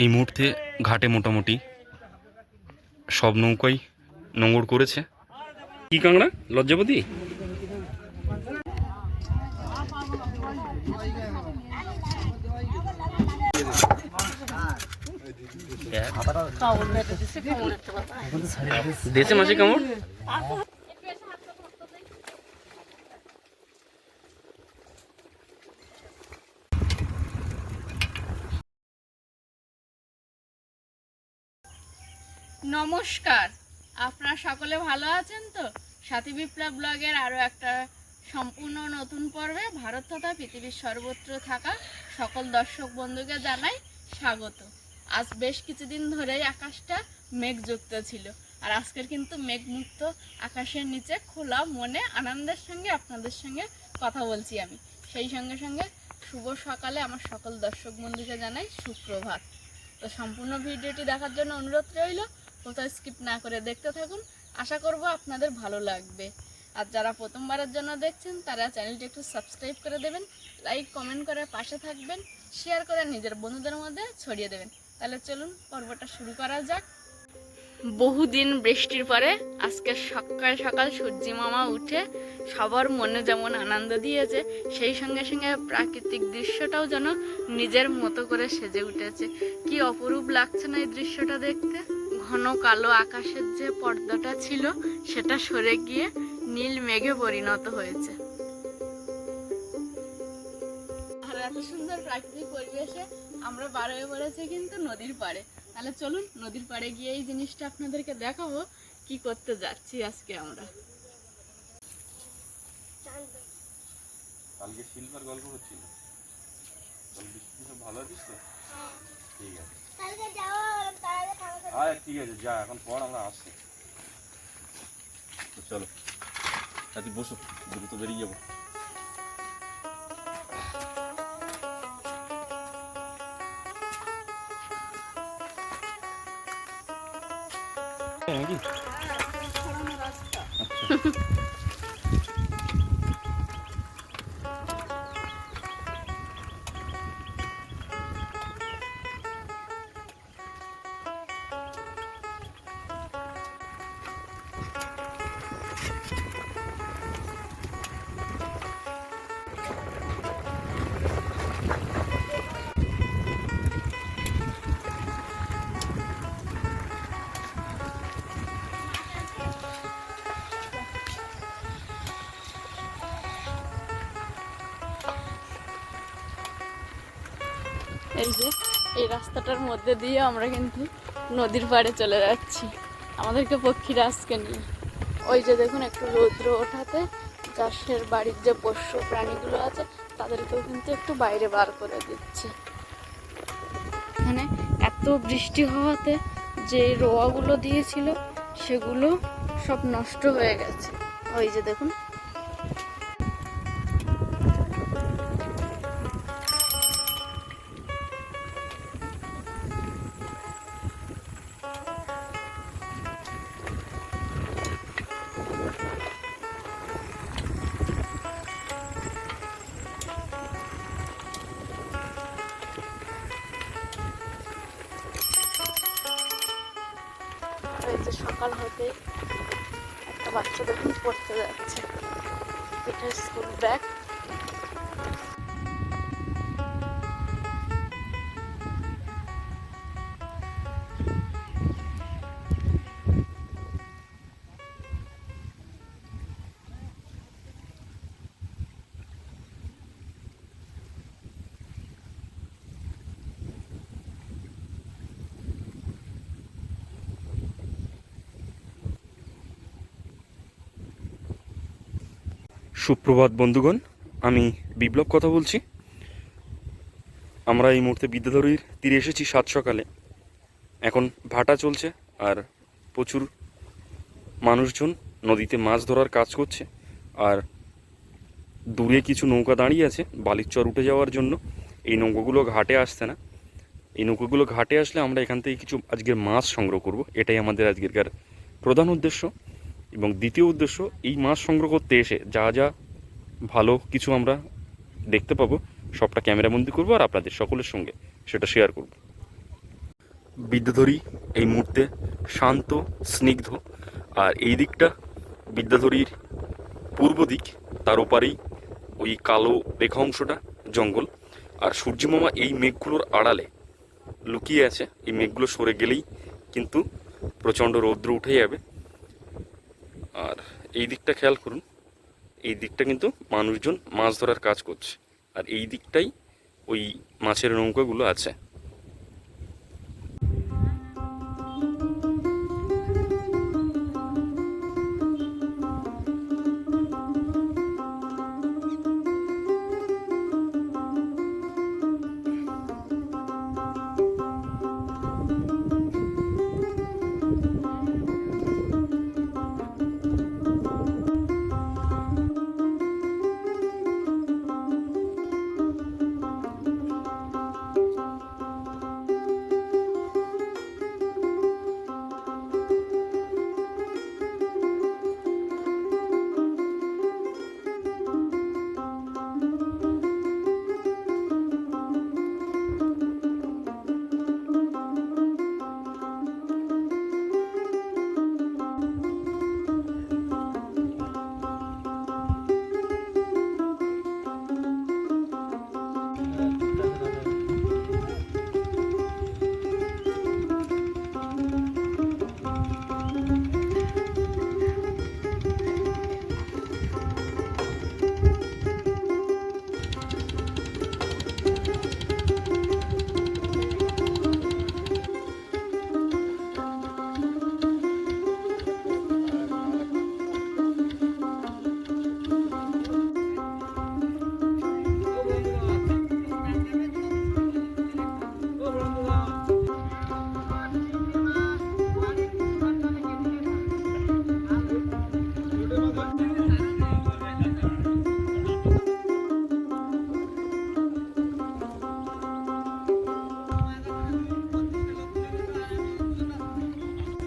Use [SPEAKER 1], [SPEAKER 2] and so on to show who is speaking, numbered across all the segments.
[SPEAKER 1] এই মুহূর্তে ঘাটে মোটামুটি সব নৌকাই নোঙর করেছে। কি কাংড়া লজ্জাপতি? দেশে মাসে কামড়
[SPEAKER 2] নমস্কার। আপনারা সকলে ভালো আছেন তো? সাথী বিপ্লব ব্লগের আরও একটা সম্পূর্ণ নতুন পর্বে ভারত তথা পৃথিবীর সর্বত্র থাকা সকল দর্শক বন্ধুকে জানাই স্বাগত। আজ বেশ কিছুদিন ধরেই আকাশটা মেঘযুক্ত ছিল আর আজকের কিন্তু মেঘমুক্ত আকাশের নিচে খোলা মনে আনন্দের সঙ্গে আপনাদের সঙ্গে কথা বলছি আমি। সেই সঙ্গে সঙ্গে শুভ সকালে আমার সকল দর্শক বন্ধুকে জানাই সুপ্রভাত। তো সম্পূর্ণ ভিডিওটি দেখার জন্য অনুরোধ রইল। কোথাও স্কিপ না করে দেখতে থাকুন। আশা করব আপনাদের ভালো লাগবে। আর যারা প্রথমবারের জন্য দেখছেন, তারা চ্যানেলটি একটু সাবস্ক্রাইব করে দেবেন লাইক কমেন্ট করে পাশে থাকবেন শেয়ার করে নিজের বন্ধুদের মধ্যে ছড়িয়ে দেবেন। তাহলে চলুন পর্বটা শুরু করা যাক। বহুদিন বৃষ্টির পরে আজকে সকাল সকাল সূর্যি মামা উঠে সবার মনে যেমন আনন্দ দিয়েছে, সেই সঙ্গে সঙ্গে প্রাকৃতিক দৃশ্যটাও যেন নিজের মতো করে সেজে উঠেছে। কি অপরূপ লাগছে না এই দৃশ্যটা দেখতে? ঘন কালো আকাশের যে পর্দাটা ছিল সেটা সরে গিয়ে নীল মেঘে পরিণত হয়েছে। আর এত সুন্দর প্রাকৃতিক পরিবেশে আমরা বার হয়ে পড়েছি কিন্তু নদীর পাড়ে। তাহলে চলুন নদীর পাড়ে গিয়ে এই জিনিসটা আপনাদেরকে দেখাবো কি করতে যাচ্ছি আজকে আমরা।
[SPEAKER 1] কালকে শিল্পার গল্প হচ্ছিল ভালো আছিস তো ঠিক আছে ঠিক আছে যা এখন পর আমরা আসছি চলো রাতি বসো দ্রুত বেরিয়ে যাব নাকি
[SPEAKER 2] এই যে, এই রাস্তাটার মধ্যে দিয়ে আমরা কিন্তু নদীর পাড়ে চলে যাচ্ছি। আমাদেরকে পক্ষীরা আজকে নিয়ে। ওই যে দেখুন, একটু রৌদ্র ওঠাতে চাষের বাড়ির যে পোষ্য প্রাণীগুলো আছে, তাদেরকেও কিন্তু একটু বাইরে বার করে দিচ্ছে। এখানে এত বৃষ্টি হওয়াতে যে রোয়াগুলো দিয়েছিল, সেগুলো সব নষ্ট হয়ে গেছে। ওই যে দেখুন পড়তে যাচ্ছে। এটা স্কুল ব্যাগ
[SPEAKER 1] সুপ্রভাত, বন্ধুগণ। আমি বিপ্লব কথা বলছি। আমরা এই মুহূর্তে বিদ্যাধরীর তীরে এসেছি সাত সকালে। এখন ভাটা চলছে আর প্রচুর মানুষজন নদীতে মাছ ধরার কাজ করছে আর দূরে কিছু নৌকা দাঁড়িয়ে আছে বালির চর উঠে যাওয়ার জন্য। এই নৌকাগুলো ঘাটে আসছে না। এই নৌকাগুলো ঘাটে আসলে আমরা এখান থেকে কিছু আজকের মাছ সংগ্রহ করব। এটাই আমাদের আজকেরকার প্রধান উদ্দেশ্য। এবং দ্বিতীয় উদ্দেশ্য, এই মাছ সংগ্রহ করতে এসে যা যা ভালো কিছু আমরা দেখতে পাবো, সবটা ক্যামেরাবন্দি করব আর আপনাদের সকলের সঙ্গে সেটা শেয়ার করব। বিদ্যাধরী এই মুহূর্তে শান্ত, স্নিগ্ধ আর এই দিকটা বিদ্যাধরীর পূর্ব দিক, তার ওপারেই ওই কালো রেখা অংশটা জঙ্গল আর সূর্যমামা এই মেঘগুলোর আড়ালে লুকিয়ে আছে। এই মেঘগুলো সরে গেলেই কিন্তু প্রচণ্ড রৌদ্র উঠে যাবে। আর এই দিকটা খেয়াল করুন, এই দিকটা কিন্তু মানুষজন মাছ ধরার কাজ করছে। আর এই দিকটাই ওই মাছের নৌকাগুলো আছে।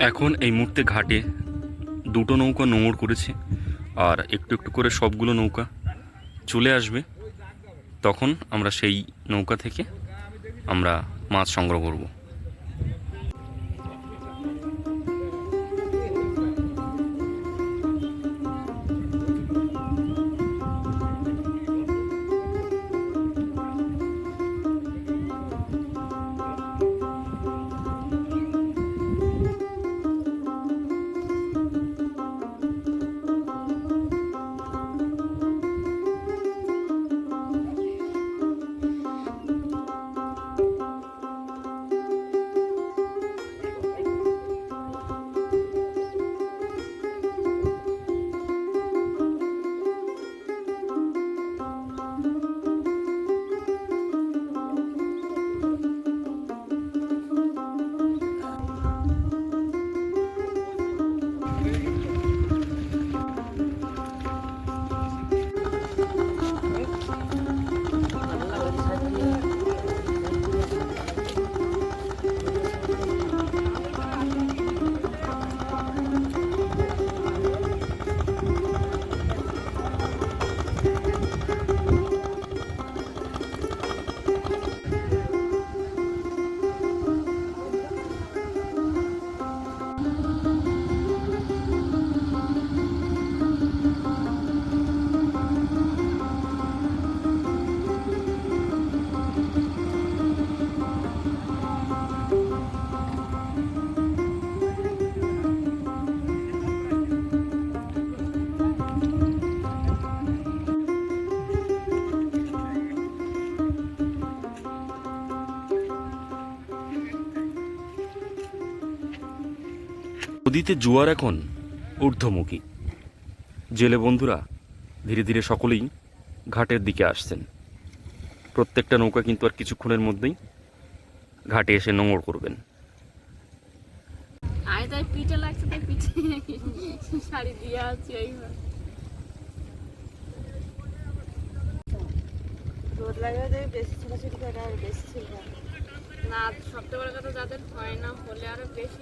[SPEAKER 1] এখন এই মুহূর্তে ঘাটে দুটো নৌকা নোঙর করেছে, আর একটু একটু করে সবগুলো নৌকা চলে আসবে। তখন আমরা সেই নৌকা থেকে আমরা মাছ সংগ্রহ করব। নদীতে জোয়ার এখন ঊর্ধ্বমুখী। জেলে বন্ধুরা ধীরে ধীরে সকলেই ঘাটের দিকে আসছেন। প্রত্যেকটা নৌকা কিন্তু আর কিছুক্ষণের মধ্যেই ঘাটে এসে নোঙর করবেন।
[SPEAKER 2] আয় তাই পিঠে লাগছে তাই পিঠে শাড়ি দিয়ে আছি এইবার।
[SPEAKER 3] রোদ লাগে যে বেশি ছোটাছুটি করে আর বেশি ছিল
[SPEAKER 2] না সবচেয়ে বড় কথা যাদের হয় না হলে আরও বেশি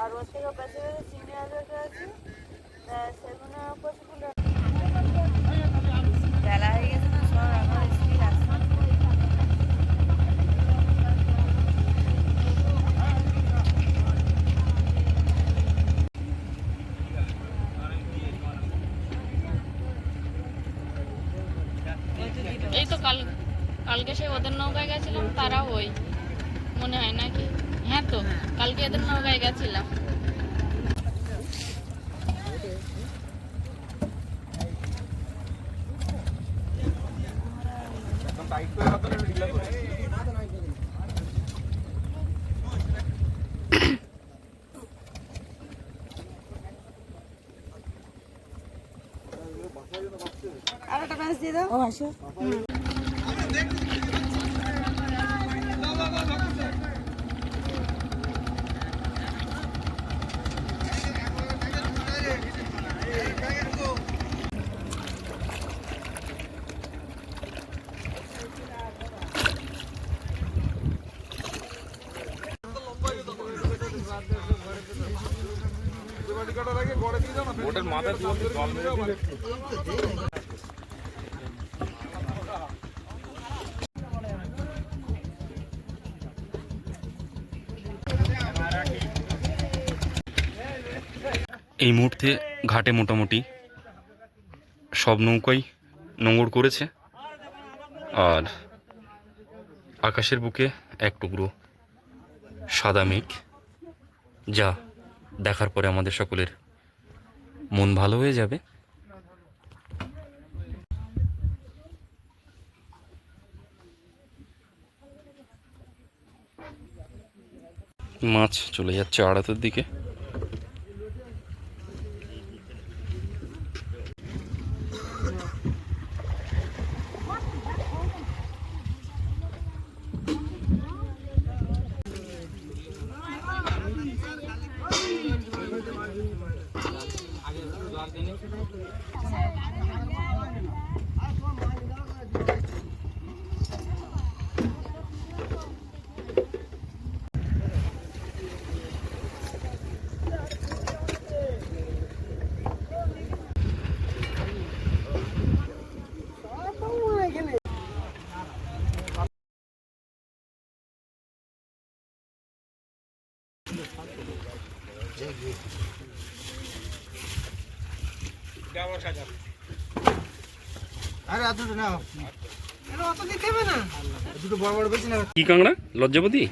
[SPEAKER 3] আর ওর থেকে বেশি পাশে চিংড়ি মাছ আছে সেগুলো কতগুলো বেলা হয়ে গেছে না সব আমার স্ত্রী আছে
[SPEAKER 4] এই তো কাল কালকে নৌকায় গেছিলাম তারা ওই মনে হয় নাকি? হ্যাঁ তো কালকে এদের নৌকায় গেছিলাম।
[SPEAKER 3] আর একটা দিয়ে দাও। ও আসো।
[SPEAKER 1] এই মুহূর্তে ঘাটে মোটামুটি সব নৌকাই নোঙর করেছে আর আকাশের বুকে এক টুকরো সাদা মেঘ, যা দেখার পরে আমাদের সকলের মন ভালো হয়ে যাবে। মাছ চলে যাচ্ছে আড়াতের দিকে।
[SPEAKER 5] না।
[SPEAKER 1] কি কাংড়া লজ্জাপতি?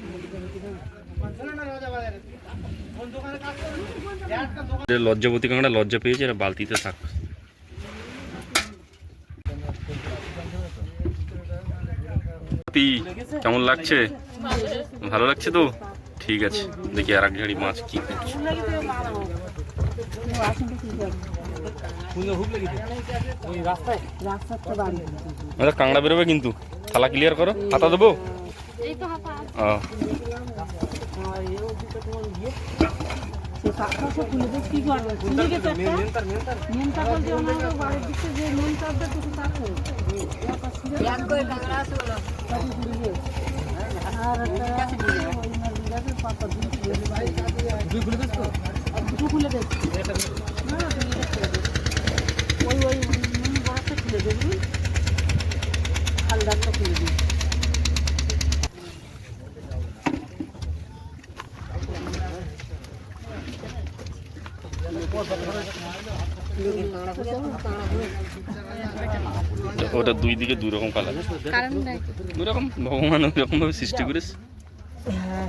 [SPEAKER 1] লজ্জাপতি কাংড়া লজ্জা পেয়েছে, এরা বালতিতে থাক। কেমন লাগছে? ভালো লাগছে তো? ঠিক আছে, দেখি আর এক মাছ কি করছে। আচ্ছা কাংড়া বেরোবে কিন্তু। থালা ক্লিয়ার করো। হাতা দেবো?
[SPEAKER 4] এই
[SPEAKER 1] ওটা দুই দিকে দুই রকম কালার দুই রকম ভগবান ওই রকম ভাবে সৃষ্টি করেছে।
[SPEAKER 4] হ্যাঁ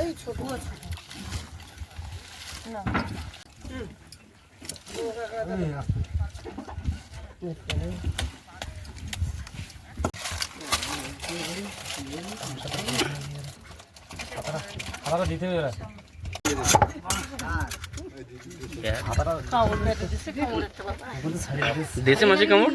[SPEAKER 4] এই দিয়ে দিয়েছি। এই।
[SPEAKER 1] দেশে মাঝে কামড়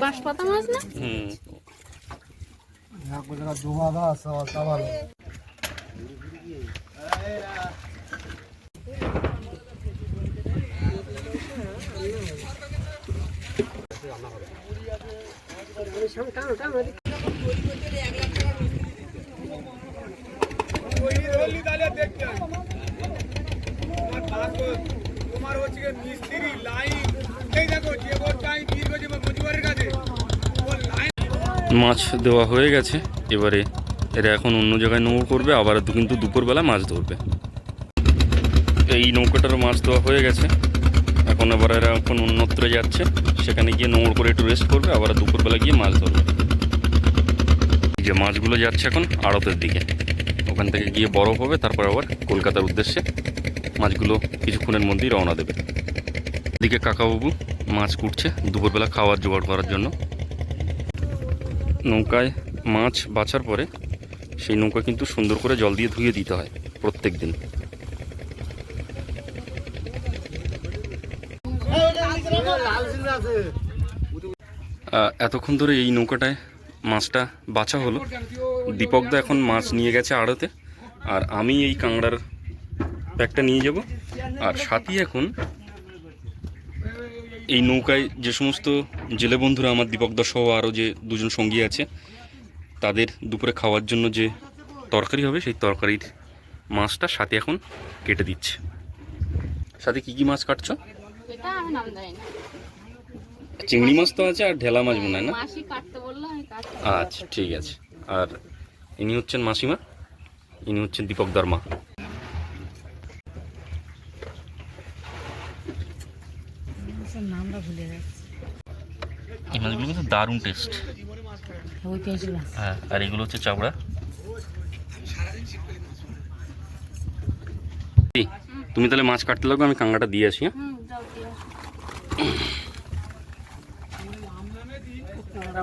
[SPEAKER 2] বাঁশপাতা মাছ না
[SPEAKER 4] দুবার দা সব সবার
[SPEAKER 1] মাছ দেওয়া হয়ে গেছে। এবারে এরা এখন অন্য জায়গায় নৌকো করবে, আবার কিন্তু দুপুরবেলা মাছ ধরবে। এই নৌকাটারও মাছ দেওয়া হয়ে গেছে। এখন আবার এরা এখন অন্যত্র যাচ্ছে। সেখানে গিয়ে নোংর করে একটু রেস্ট করবে, আবার দুপুরবেলা গিয়ে মাছ ধরবে। এই যে মাছগুলো যাচ্ছে এখন আড়তের দিকে। ওখান থেকে গিয়ে বরফ হবে, তারপর আবার কলকাতার উদ্দেশ্যে মাছগুলো কিছুক্ষণের মধ্যেই রওনা দেবে। এদিকে কাকাবাবু মাছ কুটছে দুপুরবেলা খাওয়ার, জোগাড় করার জন্য। নৌকায় মাছ বাছার পরে সেই নৌকা কিন্তু সুন্দর করে জল দিয়ে ধুয়ে দিতে হয় প্রত্যেক দিন এতক্ষণ ধরে এই নৌকাটায় মাছটা বাছা হলো। দীপকদা এখন মাছ নিয়ে গেছে আড়তে, আর আমি এই কাংড়ার ব্যাগটা নিয়ে যাব। আর সাথী এখন এই নৌকায় যে সমস্ত জেলে বন্ধুরা আমার দীপকদা সহ আরও যে দুজন সঙ্গী আছে, তাদের দুপুরে খাওয়ার জন্য যে তরকারি হবে, সেই তরকারির মাছটা সাথে এখন কেটে দিচ্ছে। সাথে, কি কি মাছ কাটছো
[SPEAKER 2] এটা আমি নাম জানি না
[SPEAKER 1] চিংড়ি মাছ তো আছে আর ঢেলা মাছ মনে হয় না?
[SPEAKER 2] কাটতে
[SPEAKER 1] আচ্ছা ঠিক আছে। আর ইনি হচ্ছেন মাসিমা? ইনি হচ্ছেন দীপক দর্মা।
[SPEAKER 3] নামটা ভুলে যাচ্ছে
[SPEAKER 1] এই মাছগুলো কিন্তু দারুণ টেস্ট হ্যাঁ আর এগুলো হচ্ছে চাবড়া তুমি তাহলে মাছ কাটতে লাগবে আমি কাঙ্গাটা দিয়ে আসি হ্যাঁ
[SPEAKER 2] হুম যাও দিয়ে আসো।
[SPEAKER 3] আমরা বলে এসে খরিদ্দার নিয়ে যাব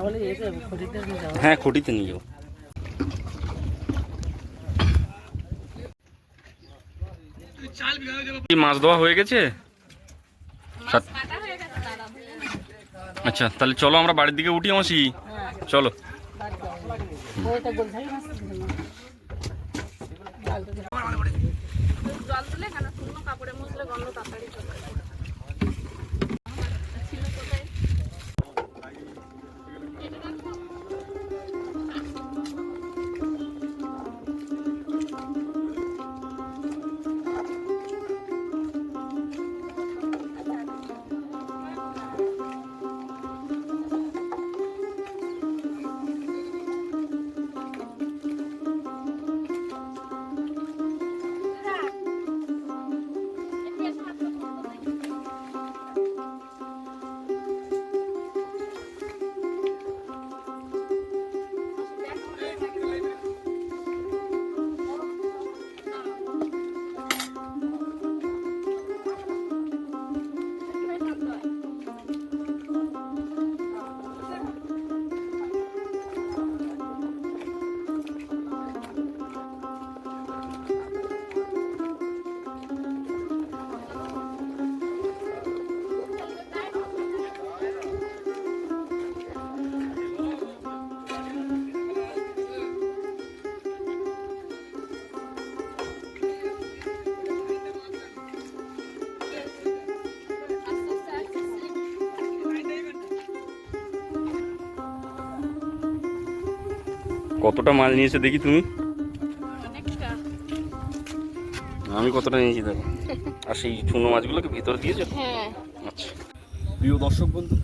[SPEAKER 1] হ্যাঁ খুঁটিতে নিয়ে যাও। কি মাছ দেওয়া হয়ে গেছে? আচ্ছা তাহলে চলো আমরা বাড়ির দিকে উঠি মাসি। চলো।
[SPEAKER 2] জল তুলে কেন শুকনো কাপড়ে মুছলে গন্ধ তাড়াতাড়ি চলে
[SPEAKER 1] কতটা মাছ নিয়েছো দেখি তুমি? আমি কতটা নিয়েছি দেখো। আর সেই চুনো মাছগুলোকে ভিতরে দিয়েছ?
[SPEAKER 2] হ্যাঁ।
[SPEAKER 1] আচ্ছা। প্রিয় দর্শক বন্ধু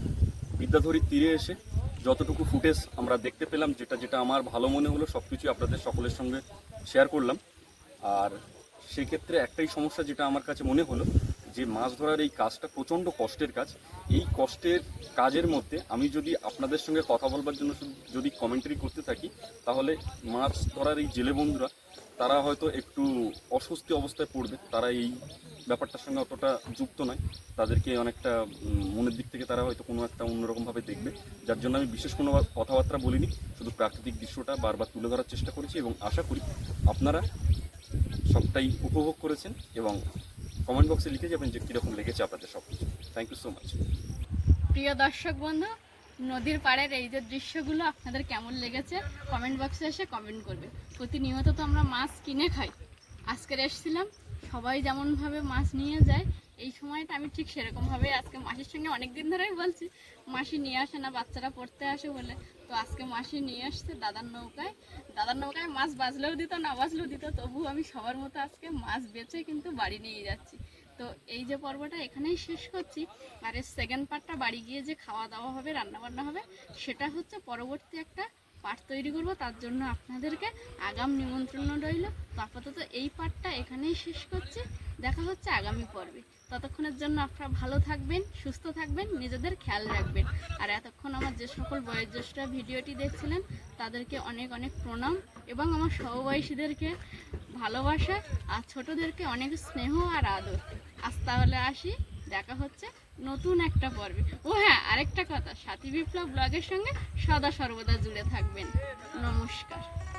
[SPEAKER 1] বিদ্যাধরীর তীরে এসে যতটুকু ফুটেজ আমরা দেখতে পেলাম যেটা যেটা আমার ভালো মনে হলো সব কিছুই আপনাদের সকলের সঙ্গে শেয়ার করলাম। আর সেক্ষেত্রে একটাই সমস্যা যেটা আমার কাছে মনে হলো যে মাছ ধরার এই কাজটা প্রচণ্ড কষ্টের কাজ, এই কষ্টের কাজের মধ্যে আমি যদি আপনাদের সঙ্গে কথা বলবার জন্য যদি কমেন্টারি করতে থাকি, তাহলে মাছ ধরার এই জেলে বন্ধুরা, তারা হয়তো একটু অস্বস্তি অবস্থায় পড়বে। তারা এই ব্যাপারটার সঙ্গে অতটা যুক্ত নয়। তাদেরকে অনেকটা মনের দিক থেকে তারা হয়তো কোনো একটা অন্যরকমভাবে দেখবে। যার জন্য আমি বিশেষ কোনো কথাবার্তা বলিনি, শুধু প্রাকৃতিক দৃশ্যটা বারবার তুলে ধরার চেষ্টা করেছি এবং আশা করি আপনারা সবটাই উপভোগ করেছেন এবং কমেন্ট বক্সে লিখে যাবেন যে কীরকম লেগেছে আপনাদের সব কিছু থ্যাংক ইউ সো মাচ
[SPEAKER 2] প্রিয় দর্শক বন্ধু, নদীর পাড়ের এই যে দৃশ্যগুলো আপনাদের কেমন লেগেছে, কমেন্ট বক্সে এসে কমেন্ট করবে। প্রতিনিয়ত তো আমরা মাছ কিনে খাই। আজকের এসেছিলাম, সবাই যেমনভাবে মাছ নিয়ে যায়, এই সময়টা আমি ঠিক সেরকমভাবে আজকে মাসির সঙ্গে অনেক দিন ধরেই বলছি, মাসি নিয়ে আসে না, বাচ্চারা পড়তে আসে বলে। তো আজকে মাসি নিয়ে আসছে দাদার নৌকায়। দাদার নৌকায় মাছ বাজলেও দিত, না বাজলেও দিত তবু আমি সবার মতো আজকে মাছ বেচে কিন্তু বাড়ি নিয়ে যাচ্ছি। তো এই যে পর্বটা এখানেই শেষ করছি। আর এর সেকেন্ড পার্টটা বাড়ি গিয়ে যে খাওয়া দাওয়া হবে, রান্নাবান্না হবে, সেটা হচ্ছে পরবর্তী একটা পার্ট তৈরি করব, তার জন্য আপনাদেরকে আগাম নিমন্ত্রণ রইল। তো আপাতত এই পার্টটা এখানেই শেষ করছি। দেখা হচ্ছে আগামী পর্বে। ততক্ষণের জন্য আপনারা ভালো থাকবেন, সুস্থ থাকবেন, নিজেদের খেয়াল রাখবেন। আর এতক্ষণ আমার যে সকল বয়োজ্যেষ্ঠরা ভিডিওটি দেখছিলেন, তাদেরকে অনেক অনেক প্রণাম এবং আমার সহবয়সীদেরকে ভালোবাসা আর ছোটদেরকে অনেক স্নেহ আর আদর। আজ তাহলে আসি, দেখা হচ্ছে নতুন একটা পর্বে। ও হ্যাঁ আরেকটা কথা, সাথী বিপ্লব ব্লগের সঙ্গে সদা সর্বদা জুড়ে থাকবেন। নমস্কার।